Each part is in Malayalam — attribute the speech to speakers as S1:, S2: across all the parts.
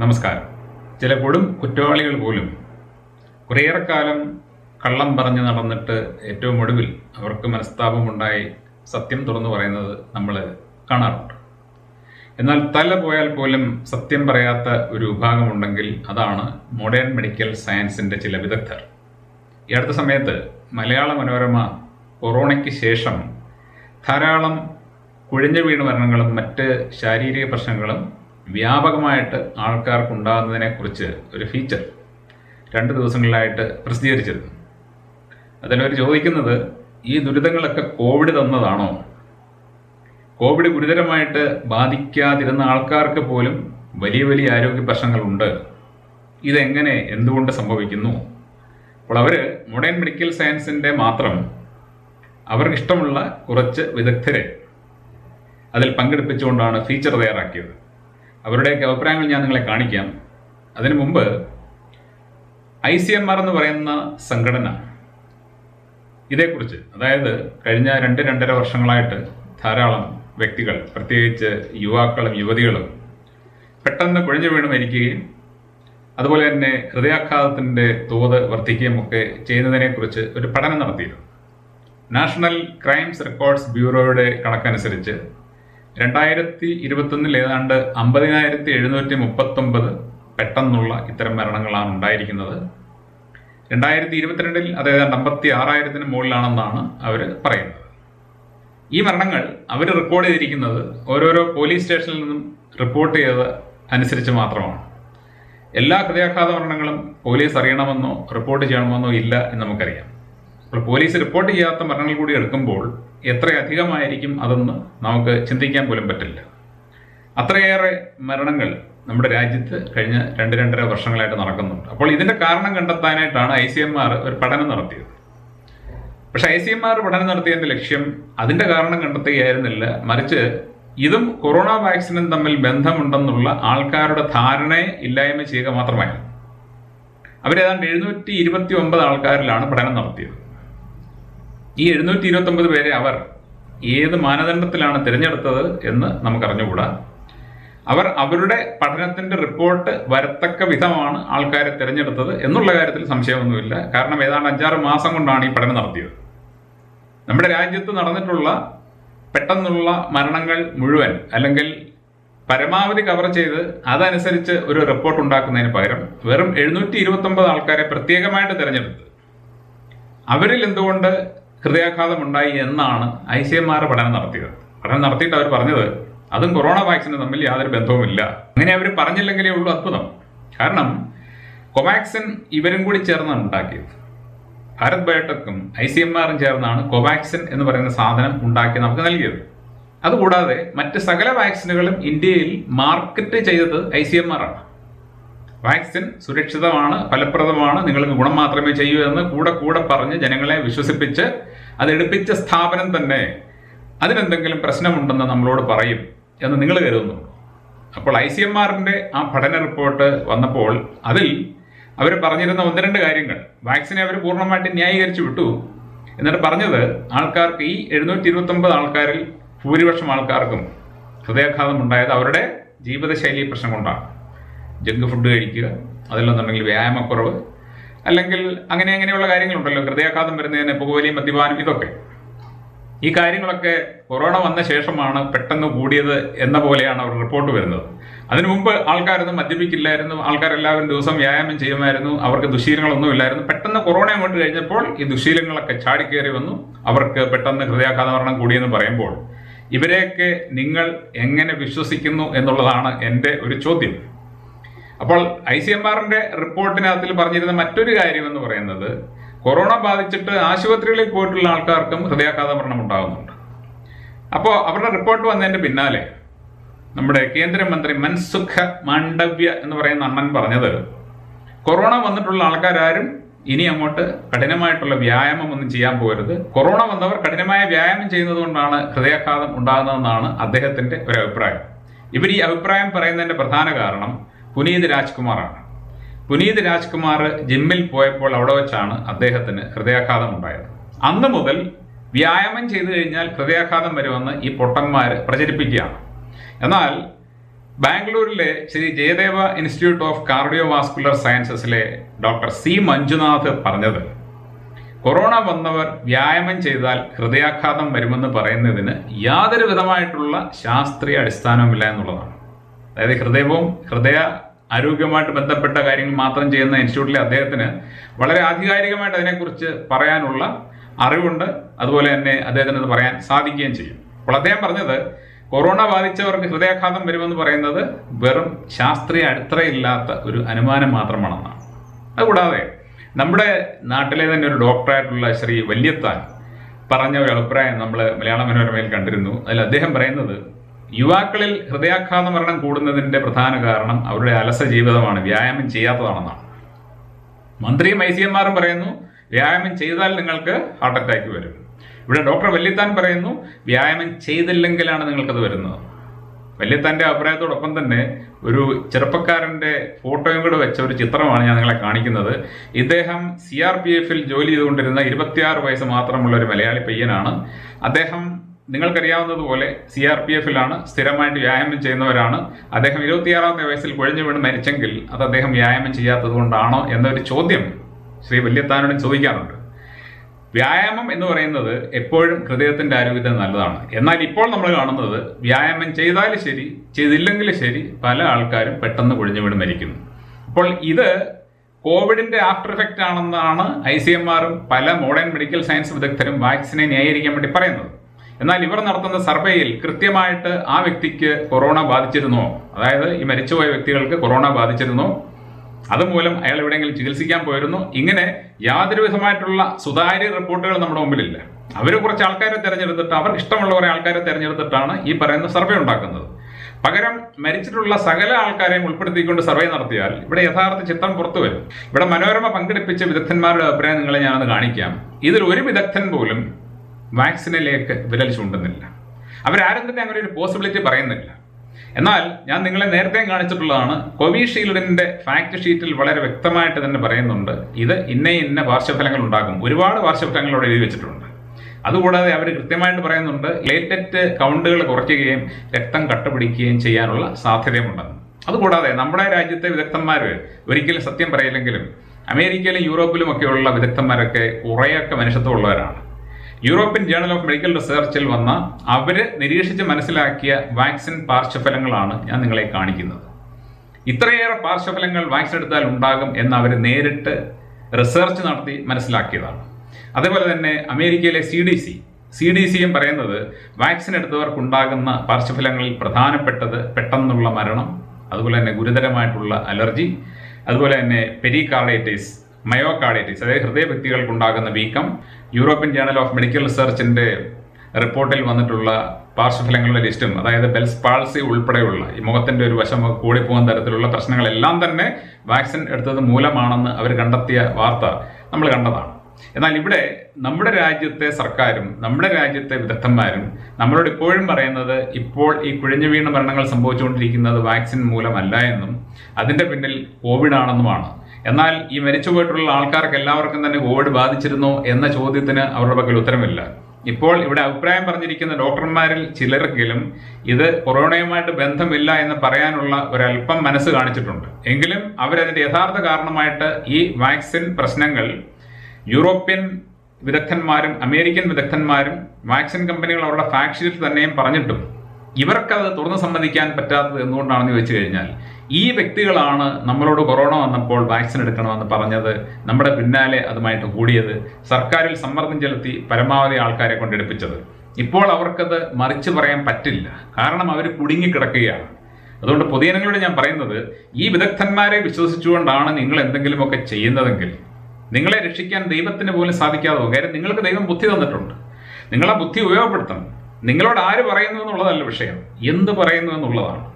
S1: നമസ്കാരം. ചില കൊടും കുറ്റവാളികൾ പോലും കുറേയേറെ കാലം കള്ളം പറഞ്ഞ് നടന്നിട്ട് ഏറ്റവും ഒടുവിൽ അവർക്ക് മനസ്താപമുണ്ടായി സത്യം തുറന്നു പറയുന്നത് നമ്മൾ കാണാറുണ്ട്. എന്നാൽ തല പോയാൽ പോലും സത്യം പറയാത്ത ഒരു വിഭാഗമുണ്ടെങ്കിൽ അതാണ് മോഡേൺ മെഡിക്കൽ സയൻസിന്റെ ചില വിദഗ്ധർ. ഈ അടുത്ത സമയത്ത് മലയാള മനോരമ കൊറോണയ്ക്ക് ശേഷം ധാരാളം കുഴഞ്ഞു വീണ് മരണങ്ങളും മറ്റ് ശാരീരിക പ്രശ്നങ്ങളും വ്യാപകമായിട്ട് ആൾക്കാർക്കുണ്ടാകുന്നതിനെക്കുറിച്ച് ഒരു ഫീച്ചർ രണ്ട് ദിവസങ്ങളിലായിട്ട് പ്രസിദ്ധീകരിച്ചിരുന്നു. അതിലവർ ചോദിക്കുന്നത് ഈ ദുരിതങ്ങളൊക്കെ കോവിഡ് തന്നതാണോ? കോവിഡ് ഗുരുതരമായിട്ട് ബാധിക്കാതിരുന്ന ആൾക്കാർക്ക് പോലും വലിയ വലിയ ആരോഗ്യ പ്രശ്നങ്ങളുണ്ട്. ഇതെങ്ങനെ എന്തുകൊണ്ട് സംഭവിക്കുന്നു? അപ്പോൾ അവർ മോഡേൺ മെഡിക്കൽ സയൻസിന്റെ മാത്രം അവർക്കിഷ്ടമുള്ള കുറച്ച് വിദഗ്ധരെ അതിൽ പങ്കെടുപ്പിച്ചുകൊണ്ടാണ് ഫീച്ചർ തയ്യാറാക്കിയത്. അവരുടെയൊക്കെ അഭിപ്രായങ്ങൾ ഞാൻ നിങ്ങളെ കാണിക്കാം. അതിനു മുമ്പ് ഐ സി എം ആർ എന്ന് പറയുന്ന സംഘടന ഇതേക്കുറിച്ച് അതായത് കഴിഞ്ഞ രണ്ട് രണ്ടര വർഷങ്ങളായിട്ട് ധാരാളം വ്യക്തികൾ പ്രത്യേകിച്ച് യുവാക്കളും യുവതികളും പെട്ടെന്ന് കുഴഞ്ഞു വീണ് മരിക്കുകയും അതുപോലെ തന്നെ ഹൃദയാഘാതത്തിന്റെ തോത് വർദ്ധിക്കുകയും ഒക്കെ ചെയ്യുന്നതിനെക്കുറിച്ച് ഒരു പഠനം നടത്തിയിരുന്നു. നാഷണൽ ക്രൈംസ് റെക്കോർഡ്സ് ബ്യൂറോയുടെ കണക്കനുസരിച്ച് രണ്ടായിരത്തി ഇരുപത്തൊന്നിൽ ഏതാണ്ട് അമ്പതിനായിരത്തി എഴുന്നൂറ്റി മുപ്പത്തൊമ്പത് പെട്ടെന്നുള്ള ഇത്തരം മരണങ്ങളാണ് ഉണ്ടായിരിക്കുന്നത്. രണ്ടായിരത്തി ഇരുപത്തിരണ്ടിൽ അത് ഏതാണ്ട് അമ്പത്തി ആറായിരത്തിന് മുകളിലാണെന്നാണ് അവർ പറയുന്നത്. ഈ മരണങ്ങൾ അവർ റെക്കോർഡ് ചെയ്തിരിക്കുന്നത് ഓരോരോ പോലീസ് സ്റ്റേഷനിൽ നിന്നും റിപ്പോർട്ട് ചെയ്തത് അനുസരിച്ച് മാത്രമാണ്. എല്ലാ ഹൃദയാഘാത മരണങ്ങളും പോലീസ് അറിയണമെന്നോ റിപ്പോർട്ട് ചെയ്യണമെന്നോ ഇല്ല എന്ന് നമുക്കറിയാം. അപ്പോൾ പോലീസ് റിപ്പോർട്ട് ചെയ്യാത്ത മരണങ്ങൾ കൂടി എടുക്കുമ്പോൾ എത്രയധികമായിരിക്കും അതെന്ന് നമുക്ക് ചിന്തിക്കാൻ പോലും പറ്റില്ല. അത്രയേറെ മരണങ്ങൾ നമ്മുടെ രാജ്യത്ത് കഴിഞ്ഞ രണ്ട് രണ്ടര വർഷങ്ങളായിട്ട് നടക്കുന്നുണ്ട്. അപ്പോൾ ഇതിന്റെ കാരണം കണ്ടെത്താനായിട്ടാണ് ഐ സി എം ആർ ഒരു പഠനം നടത്തിയത്. പക്ഷെ ഐ സി എം ആർ പഠനം നടത്തിയതിന്റെ ലക്ഷ്യം അതിന്റെ കാരണം കണ്ടെത്തുകയായിരുന്നില്ല. മറിച്ച് ഇതും കൊറോണ വാക്സിനും തമ്മിൽ ബന്ധമുണ്ടെന്നുള്ള ആൾക്കാരുടെ ധാരണയെ ഇല്ലായ്മ ചെയ്യുക മാത്രമായിരുന്നു. അവരേതാണ്ട് എഴുന്നൂറ്റി ഇരുപത്തി ഒമ്പത് ആൾക്കാരിലാണ് പഠനം നടത്തിയത്. ഈ എഴുന്നൂറ്റി ഇരുപത്തി ഒമ്പത് പേരെ അവർ ഏത് മാനദണ്ഡത്തിലാണ് തിരഞ്ഞെടുത്തത് എന്ന് നമുക്കറിഞ്ഞുകൂടാ. അവർ അവരുടെ പഠനത്തിന്റെ റിപ്പോർട്ട് വരത്തക്ക വിധമാണ് ആൾക്കാരെ തിരഞ്ഞെടുത്തത് എന്നുള്ള കാര്യത്തിൽ സംശയമൊന്നുമില്ല. കാരണം ഏതാണ്ട് അഞ്ചാറ് മാസം കൊണ്ടാണ് ഈ പഠനം നടത്തിയത്. നമ്മുടെ രാജ്യത്ത് നടന്നിട്ടുള്ള പെട്ടെന്നുള്ള മരണങ്ങൾ മുഴുവൻ അല്ലെങ്കിൽ പരമാവധി കവർ ചെയ്ത് അതനുസരിച്ച് ഒരു റിപ്പോർട്ട് ഉണ്ടാക്കുന്നതിന് പകരം വെറും എഴുന്നൂറ്റി ഇരുപത്തൊമ്പത് ആൾക്കാരെ പ്രത്യേകമായിട്ട് തിരഞ്ഞെടുത്ത്. അവരിൽ എന്തുകൊണ്ട് ഹൃദയാഘാതം ഉണ്ടായി എന്നാണ് ഐ സി എം ആർ പഠനം നടത്തിയത്. പഠനം നടത്തിയിട്ട് അവർ പറഞ്ഞത് അതും കൊറോണ വാക്സിന് തമ്മിൽ യാതൊരു ബന്ധവുമില്ല. അങ്ങനെ അവർ പറഞ്ഞില്ലെങ്കിലേ ഉള്ളൂ അത്ഭുതം. കാരണം കൊവാക്സിൻ ഇവരും കൂടി ചേർന്നാണ് ഉണ്ടാക്കിയത്. ഭാരത് ബയോടെക്കും ഐ സി എം ആറും ചേർന്നാണ് കോവാക്സിൻ എന്ന് പറയുന്ന സാധനം ഉണ്ടാക്കി നമുക്ക് നൽകിയത്. അതുകൂടാതെ മറ്റ് സകല വാക്സിനുകളും ഇന്ത്യയിൽ മാർക്കറ്റ് ചെയ്തത് ഐ സി എം ആർ ആണ്. വാക്സിൻ സുരക്ഷിതമാണ് ഫലപ്രദമാണ് നിങ്ങൾക്ക് ഗുണം മാത്രമേ ചെയ്യൂ എന്ന് കൂടെ കൂടെ പറഞ്ഞ് ജനങ്ങളെ വിശ്വസിപ്പിച്ച് അത് എടുപ്പിച്ച സ്ഥാപനം തന്നെ അതിനെന്തെങ്കിലും പ്രശ്നമുണ്ടെന്ന് നമ്മളോട് പറയും എന്ന് നിങ്ങൾ കരുതുന്നു. അപ്പോൾ ഐ സി എം ആറിന്റെ ആ പഠന റിപ്പോർട്ട് വന്നപ്പോൾ അതിൽ അവർ പറഞ്ഞിരുന്ന ഒന്ന് രണ്ട് കാര്യങ്ങൾ. വാക്സിനെ അവർ പൂർണമായിട്ട് ന്യായീകരിച്ചു വിട്ടു. എന്നിട്ട് പറഞ്ഞത് ആൾക്കാർക്ക് ഈ എഴുന്നൂറ്റി ഇരുപത്തൊമ്പത് ആൾക്കാരിൽ ഭൂരിപക്ഷം ആൾക്കാർക്കും ഹൃദയാഘാതം ഉണ്ടായത് അവരുടെ ജീവിതശൈലി പ്രശ്നം കൊണ്ടാണ്. ജങ്ക് ഫുഡ് കഴിക്കുക അതിലെന്നുണ്ടെങ്കിൽ വ്യായാമക്കുറവ് അല്ലെങ്കിൽ അങ്ങനെ അങ്ങനെയുള്ള കാര്യങ്ങളുണ്ടല്ലോ ഹൃദയാഘാതം വരുന്നതിന് പുകവലിയും മദ്യപാനം ഇതൊക്കെ. ഈ കാര്യങ്ങളൊക്കെ കൊറോണ വന്ന ശേഷമാണ് പെട്ടെന്ന് കൂടിയത് എന്ന പോലെയാണ് അവർ റിപ്പോർട്ട് വരുന്നത്. അതിനു മുമ്പ് ആൾക്കാരൊന്നും മദ്യപിക്കില്ലായിരുന്നു ആൾക്കാരെല്ലാവരും ദിവസം വ്യായാമം ചെയ്യുമായിരുന്നു അവർക്ക് ദുശീലങ്ങളൊന്നും ഇല്ലായിരുന്നു. പെട്ടെന്ന് കൊറോണ അങ്ങോട്ട് കഴിഞ്ഞപ്പോൾ ഈ ദുശീലങ്ങളൊക്കെ ചാടിക്കേറി വന്നു. അവർക്ക് പെട്ടെന്ന് ഹൃദയാഘാത മരണം കൂടിയെന്ന് പറയുമ്പോൾ ഇവരെയൊക്കെ നിങ്ങൾ എങ്ങനെ വിശ്വസിക്കുന്നു എന്നുള്ളതാണ് എന്റെ ഒരു ചോദ്യം. അപ്പോൾ ഐ സി എം ആറിന്റെ റിപ്പോർട്ടിനകത്തിൽ പറഞ്ഞിരുന്ന മറ്റൊരു കാര്യം എന്ന് പറയുന്നത് കൊറോണ ബാധിച്ചിട്ട് ആശുപത്രികളിൽ പോയിട്ടുള്ള ആൾക്കാർക്കും ഹൃദയാഘാത മരണം ഉണ്ടാകുന്നുണ്ട്. അപ്പോൾ അവരുടെ റിപ്പോർട്ട് വന്നതിന്റെ പിന്നാലെ നമ്മുടെ കേന്ദ്രമന്ത്രി മൻസുഖ മാണ്ഡവ്യ എന്ന് പറയുന്ന അണ്ണൻ പറഞ്ഞത് കൊറോണ വന്നിട്ടുള്ള ആൾക്കാരും ഇനി അങ്ങോട്ട് കഠിനമായിട്ടുള്ള വ്യായാമം ഒന്നും ചെയ്യാൻ പോകരുത്. കൊറോണ വന്നവർ കഠിനമായ വ്യായാമം ചെയ്യുന്നത് കൊണ്ടാണ് ഹൃദയാഘാതം ഉണ്ടാകുന്നതെന്നാണ് അദ്ദേഹത്തിന്റെ ഒരു അഭിപ്രായം ഇവർ ഈ അഭിപ്രായം പറയുന്നതിന്റെ പ്രധാന കാരണം പുനീത് രാജ്കുമാറാണ്. പുനീത് രാജ്കുമാർ ജിമ്മിൽ പോയപ്പോൾ അവിടെ വെച്ചാണ് അദ്ദേഹത്തിന് ഹൃദയാഘാതം ഉണ്ടായത്. അന്ന് മുതൽ വ്യായാമം ചെയ്തു കഴിഞ്ഞാൽ ഹൃദയാഘാതം വരുമെന്ന് ഈ പൊട്ടന്മാർ പ്രചരിപ്പിക്കുകയാണ്. എന്നാൽ ബാംഗ്ലൂരിലെ Shri Jayadeva institute of cardiovascular സയൻസസിലെ doctor C Manjunath പറഞ്ഞത് കൊറോണ വന്നവർ വ്യായാമം ചെയ്താൽ ഹൃദയാഘാതം വരുമെന്ന് പറയുന്നതിന് യാതൊരു വിധമായിട്ടുള്ള ശാസ്ത്രീയ അടിസ്ഥാനവുമില്ല എന്നുള്ളതാണ്. അതായത് ഹൃദയവും ഹൃദയ ആരോഗ്യവുമായിട്ട് ബന്ധപ്പെട്ട കാര്യങ്ങൾ മാത്രം ചെയ്യുന്ന ഇൻസ്റ്റിറ്റ്യൂട്ടിലെ അദ്ദേഹത്തിന് വളരെ ആധികാരികമായിട്ട് അതിനെക്കുറിച്ച് പറയാനുള്ള അറിവുണ്ട്. അതുപോലെ തന്നെ അദ്ദേഹത്തിന് അത് പറയാൻ സാധിക്കുകയും ചെയ്യും. അപ്പോൾ അദ്ദേഹം പറഞ്ഞത് കൊറോണ ബാധിച്ചവർക്ക് ഹൃദയാഘാതം വരുമെന്ന് പറയുന്നത് വെറും ശാസ്ത്രീയ അടിത്തറയില്ലാത്ത ഒരു അനുമാനം മാത്രമാണെന്നാണ്. അതുകൂടാതെ നമ്മുടെ നാട്ടിലെ തന്നെ ഒരു ഡോക്ടറായിട്ടുള്ള ശ്രീ വല്യത്താൻ പറഞ്ഞ ഒരു അഭിപ്രായം നമ്മൾ മലയാള മനോരമയിൽ കണ്ടിരുന്നു. അതിൽ അദ്ദേഹം പറയുന്നത് യുവാക്കളിൽ ഹൃദയാഘാത മരണം കൂടുന്നതിന്റെ പ്രധാന കാരണം അവരുടെ അലസ ജീവിതമാണ്. വ്യായാമം ചെയ്യാത്തതാണെന്നാണ്. മന്ത്രിയും ഐ സി എംമാരും പറയുന്നു വ്യായാമം ചെയ്താൽ നിങ്ങൾക്ക് ഹാർട്ട് അറ്റാക്ക് വരും. ഇവിടെ ഡോക്ടർ വല്യത്താൻ പറയുന്നു വ്യായാമം ചെയ്തില്ലെങ്കിലാണ് നിങ്ങൾക്കത് വരുന്നത്. വല്യത്താന്റെ അഭിപ്രായത്തോടൊപ്പം തന്നെ ഒരു ചെറുപ്പക്കാരന്റെ ഫോട്ടോയും കൂടെ വെച്ച ഒരു ചിത്രമാണ് ഞാൻ നിങ്ങളെ കാണിക്കുന്നത്. ഇദ്ദേഹം സി ആർ പി എഫിൽ ജോലി ചെയ്തുകൊണ്ടിരുന്ന ഇരുപത്തിയാറ് വയസ്സ് മാത്രമുള്ള ഒരു മലയാളി പയ്യനാണ്. അദ്ദേഹം നിങ്ങൾക്കറിയാവുന്നതുപോലെ സി ആർ പി എഫിലാണ് സ്ഥിരമായിട്ട് വ്യായാമം ചെയ്യുന്നവരാണ്. അദ്ദേഹം ഇരുപത്തിയാറാമത്തെ വയസ്സിൽ കുഴഞ്ഞു വീണ് മരിച്ചെങ്കിൽ അത് അദ്ദേഹം വ്യായാമം ചെയ്യാത്തത് കൊണ്ടാണോ എന്നൊരു ചോദ്യം ശ്രീ വല്യത്താനോടും ചോദിക്കാറുണ്ട്. വ്യായാമം എന്ന് പറയുന്നത് എപ്പോഴും ഹൃദയത്തിന്റെ ആരോഗ്യത്തിന് നല്ലതാണ്. എന്നാൽ ഇപ്പോൾ നമ്മൾ കാണുന്നത് വ്യായാമം ചെയ്താലും ശരി ചെയ്തില്ലെങ്കിൽ ശരി പല ആൾക്കാരും പെട്ടെന്ന് കുഴിഞ്ഞു വീണ് മരിക്കുന്നു. അപ്പോൾ ഇത് കോവിഡിന്റെ ആഫ്റ്റർ എഫക്റ്റ് ആണെന്നാണ് ഐ സി എം ആറും പല മോഡേൺ മെഡിക്കൽ സയൻസ് വിദഗ്ധരും വാക്സിനെ ന്യായീകരിക്കാൻ വേണ്ടി പറയുന്നത്. എന്നാൽ ഇവർ നടത്തുന്ന സർവേയിൽ കൃത്യമായിട്ട് ആ വ്യക്തിക്ക് കൊറോണ ബാധിച്ചിരുന്നോ? അതായത് ഈ മരിച്ചുപോയ വ്യക്തികൾക്ക് കൊറോണ ബാധിച്ചിരുന്നോ? അതുമൂലം അയാൾ എവിടെയെങ്കിലും ചികിത്സിക്കാൻ പോയിരുന്നു. ഇങ്ങനെ യാതൊരു വിധമായിട്ടുള്ള സുതാര്യ റിപ്പോർട്ടുകൾ നമ്മുടെ മുമ്പിലില്ല. അവർ കുറച്ച് ആൾക്കാരെ തിരഞ്ഞെടുത്തിട്ട് അവർ ഇഷ്ടമുള്ള കുറെ ആൾക്കാരെ തിരഞ്ഞെടുത്തിട്ടാണ് ഈ പറയുന്ന സർവേ ഉണ്ടാക്കുന്നത്. പകരം മരിച്ചിട്ടുള്ള സകല ആൾക്കാരെയും ഉൾപ്പെടുത്തിക്കൊണ്ട് സർവേ നടത്തിയാൽ ഇവിടെ യഥാർത്ഥ ചിത്രം പുറത്തു വരും. ഇവിടെ മനോരമ പങ്കെടുപ്പിച്ച വിദഗ്ധന്മാരുടെ അഭിപ്രായം നിങ്ങളെ ഞാനത് കാണിക്കാം. ഇതിൽ ഒരു വിദഗ്ധൻ പോലും വാക്സിനിലേക്ക് വിരൽ ചൂണ്ടുന്നില്ല. അവരാരും തന്നെ അങ്ങനെ ഒരു പോസിബിലിറ്റി പറയുന്നില്ല. എന്നാൽ ഞാൻ നിങ്ങളെ നേരത്തെ കാണിച്ചിട്ടുള്ളതാണ് കോവിഷീൽഡിന്റെ ഫാക്ട് ഷീറ്റിൽ വളരെ വ്യക്തമായിട്ട് തന്നെ പറയുന്നുണ്ട്. ഇത് ഇന്ന ഇന്ന പാർശ്വഫലങ്ങൾ ഉണ്ടാകും. ഒരുപാട് പാർശ്വഫലങ്ങൾ അവിടെ എഴുതി വെച്ചിട്ടുണ്ട്. അതുകൂടാതെ അവർ കൃത്യമായിട്ട് പറയുന്നുണ്ട് ലേറ്ററ്റ് കൗണ്ടുകൾ കുറയ്ക്കുകയും രക്തം കട്ടപിടിക്കുകയും ചെയ്യാനുള്ള സാധ്യതയുമുണ്ടെന്ന് അതുകൂടാതെ നമ്മുടെ രാജ്യത്തെ വിദഗ്ധന്മാർ ഒരിക്കലും സത്യം പറയില്ലെങ്കിലും അമേരിക്കയിലും യൂറോപ്പിലും ഒക്കെയുള്ള വിദഗ്ധന്മാരൊക്കെ കുറേയൊക്കെ മനുഷ്യത്വമുള്ളവരാണ്. യൂറോപ്യൻ ജേണൽ ഓഫ് മെഡിക്കൽ റിസർച്ചിൽ വന്ന അവർ നിരീക്ഷിച്ച് മനസ്സിലാക്കിയ വാക്സിൻ പാർശ്വഫലങ്ങളാണ് ഞാൻ നിങ്ങളെ കാണിക്കുന്നത്. ഇത്രയേറെ പാർശ്വഫലങ്ങൾ വാക്സിൻ എടുത്താൽ ഉണ്ടാകും എന്ന് അവർ നേരിട്ട് റിസർച്ച് നടത്തി മനസ്സിലാക്കിയതാണ്. അതേപോലെ തന്നെ അമേരിക്കയിലെ C D C C D സിയും പറയുന്നത് വാക്സിൻ എടുത്തവർക്കുണ്ടാകുന്ന പാർശ്വഫലങ്ങളിൽ പ്രധാനപ്പെട്ടത് പെട്ടെന്നുള്ള മരണം അതുപോലെ തന്നെ ഗുരുതരമായിട്ടുള്ള അലർജി അതുപോലെ തന്നെ പെരികാർഡൈറ്റിസ് മയോകാർഡൈറ്റിസ് അതായത് ഹൃദയഭിത്തികൾക്കുണ്ടാകുന്ന വീക്കം യൂറോപ്യൻ ജേണൽ ഓഫ് മെഡിക്കൽ റിസർച്ചിന്റെ റിപ്പോർട്ടിൽ വന്നിട്ടുള്ള പാർശ്വഫലങ്ങളുടെ ലിസ്റ്റും അതായത് ബെൽസ് പാൾസി ഉൾപ്പെടെയുള്ള ഈ മുഖത്തിന്റെ ഒരു വശം കൂടിപ്പോകുന്ന തരത്തിലുള്ള പ്രശ്നങ്ങളെല്ലാം തന്നെ വാക്സിൻ എടുത്തത് മൂലമാണെന്ന് അവർ കണ്ടെത്തിയ വാർത്ത നമ്മൾ കണ്ടതാണ്. എന്നാൽ ഇവിടെ നമ്മുടെ രാജ്യത്തെ സർക്കാരും നമ്മുടെ രാജ്യത്തെ വിദഗ്ധന്മാരും നമ്മളോട് ഇപ്പോഴും പറയുന്നത് ഇപ്പോൾ ഈ കുഴഞ്ഞു വീണ മരണങ്ങൾ സംഭവിച്ചുകൊണ്ടിരിക്കുന്നത് വാക്സിൻ മൂലമല്ല എന്നും അതിന്റെ പിന്നിൽ കോവിഡ് ആണെന്നുമാണ്. എന്നാൽ ഈ മരിച്ചുപോയിട്ടുള്ള ആൾക്കാർക്ക് എല്ലാവർക്കും തന്നെ കോവിഡ് ബാധിച്ചിരുന്നോ എന്ന ചോദ്യത്തിന് അവരുടെ പക്കൽ ഉത്തരമില്ല. ഇപ്പോൾ ഇവിടെ അഭിപ്രായം പറഞ്ഞിരിക്കുന്ന ഡോക്ടർമാരിൽ ചിലർക്കെങ്കിലും ഇത് കൊറോണയുമായിട്ട് ബന്ധമില്ല എന്ന് പറയാനുള്ള ഒരല്പം മനസ്സ് കാണിച്ചിട്ടുണ്ട്. എങ്കിലും അവരതിന്റെ യഥാർത്ഥ കാരണമായിട്ട് ഈ വാക്സിൻ പ്രശ്നങ്ങൾ യൂറോപ്യൻ വിദഗ്ധന്മാരും അമേരിക്കൻ വിദഗ്ധന്മാരും വാക്സിൻ കമ്പനികൾ അവരുടെ ഫാക്ട് തന്നെയും പറഞ്ഞിട്ടും ഇവർക്കത് തുറന്നു സമ്മതിക്കാൻ പറ്റാത്തത് എന്തുകൊണ്ടാണെന്ന് ചോദിച്ചു കഴിഞ്ഞാൽ ഈ വ്യക്തികളാണ് നമ്മളോട് കൊറോണ വന്നപ്പോൾ വാക്സിൻ എടുക്കണമെന്ന് പറഞ്ഞത് നമ്മുടെ പിന്നാലെ അതുമായിട്ട് കൂടിയത് സർക്കാരിൽ സമ്മർദ്ദം ചെലുത്തി പരമാവധി ആൾക്കാരെ കൊണ്ടെടുപ്പിച്ചത്. ഇപ്പോൾ അവർക്കത് മറിച്ച് പറയാൻ പറ്റില്ല. കാരണം അവർ കുടുങ്ങിക്കിടക്കുകയാണ് അതുകൊണ്ട് പൊതുജനങ്ങളോട് ഞാൻ പറയുന്നത് ഈ വിദഗ്ധന്മാരെ വിശ്വസിച്ചുകൊണ്ടാണ് നിങ്ങൾ എന്തെങ്കിലുമൊക്കെ ചെയ്യുന്നതെങ്കിൽ നിങ്ങളെ രക്ഷിക്കാൻ ദൈവത്തിന് പോലും സാധിക്കാതെ കാര്യം നിങ്ങൾക്ക് ദൈവം ബുദ്ധി തന്നിട്ടുണ്ട്. നിങ്ങളെ ബുദ്ധി ഉപയോഗപ്പെടുത്തണം. നിങ്ങളോട് ആര് പറയുന്നു എന്നുള്ളതല്ല വിഷയം. എന്ത് പറയുന്നു എന്നുള്ളതാണ്.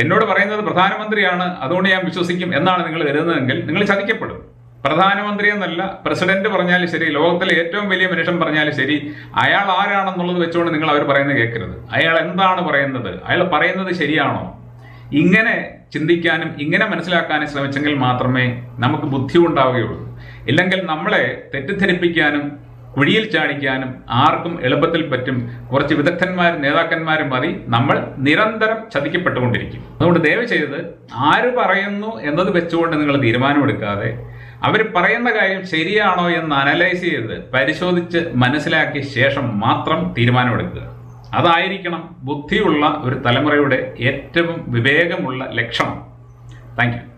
S1: എന്നോട് പറയുന്നത് പ്രധാനമന്ത്രിയാണ് അതുകൊണ്ട് ഞാൻ വിശ്വസിക്കും എന്നാണ് നിങ്ങൾ കരുതുന്നതെങ്കിൽ നിങ്ങൾ ചതിക്കപ്പെടും. പ്രധാനമന്ത്രി എന്നല്ല പ്രസിഡന്റ് പറഞ്ഞാലും ശരി ലോകത്തിലെ ഏറ്റവും വലിയ മനുഷ്യൻ പറഞ്ഞാലും ശരി അയാൾ ആരാണെന്നുള്ളത് വെച്ചുകൊണ്ട് നിങ്ങൾ അവർ പറയുന്നത് കേൾക്കരുത്. അയാൾ എന്താണ് പറയുന്നത്? അയാൾ പറയുന്നത് ശരിയാണോ? ഇങ്ങനെ ചിന്തിക്കാനും ഇങ്ങനെ മനസ്സിലാക്കാനും ശ്രമിച്ചെങ്കിൽ മാത്രമേ നമുക്ക് ബുദ്ധി ഉണ്ടാവുകയുള്ളൂ ഇല്ലെങ്കിൽ നമ്മളെ തെറ്റിദ്ധരിപ്പിക്കാനും കുഴിയിൽ ചാടിക്കാനും ആർക്കും എളുപ്പത്തിൽ പറ്റും. കുറച്ച് വിദഗ്ധന്മാരും നേതാക്കന്മാരും മതി. നമ്മൾ നിരന്തരം ചതിക്കപ്പെട്ടുകൊണ്ടിരിക്കും. അതുകൊണ്ട് ദയവ് ചെയ്ത് ആര് പറയുന്നു എന്നത് വെച്ചുകൊണ്ട് നിങ്ങൾ തീരുമാനമെടുക്കാതെ അവർ പറയുന്ന കാര്യം ശരിയാണോ എന്ന് അനലൈസ് ചെയ്ത് പരിശോധിച്ച് മനസ്സിലാക്കിയ ശേഷം മാത്രം തീരുമാനമെടുക്കുക. അതായിരിക്കണം ബുദ്ധിയുള്ള ഒരു തലമുറയുടെ ഏറ്റവും വിവേകമുള്ള ലക്ഷണം. താങ്ക്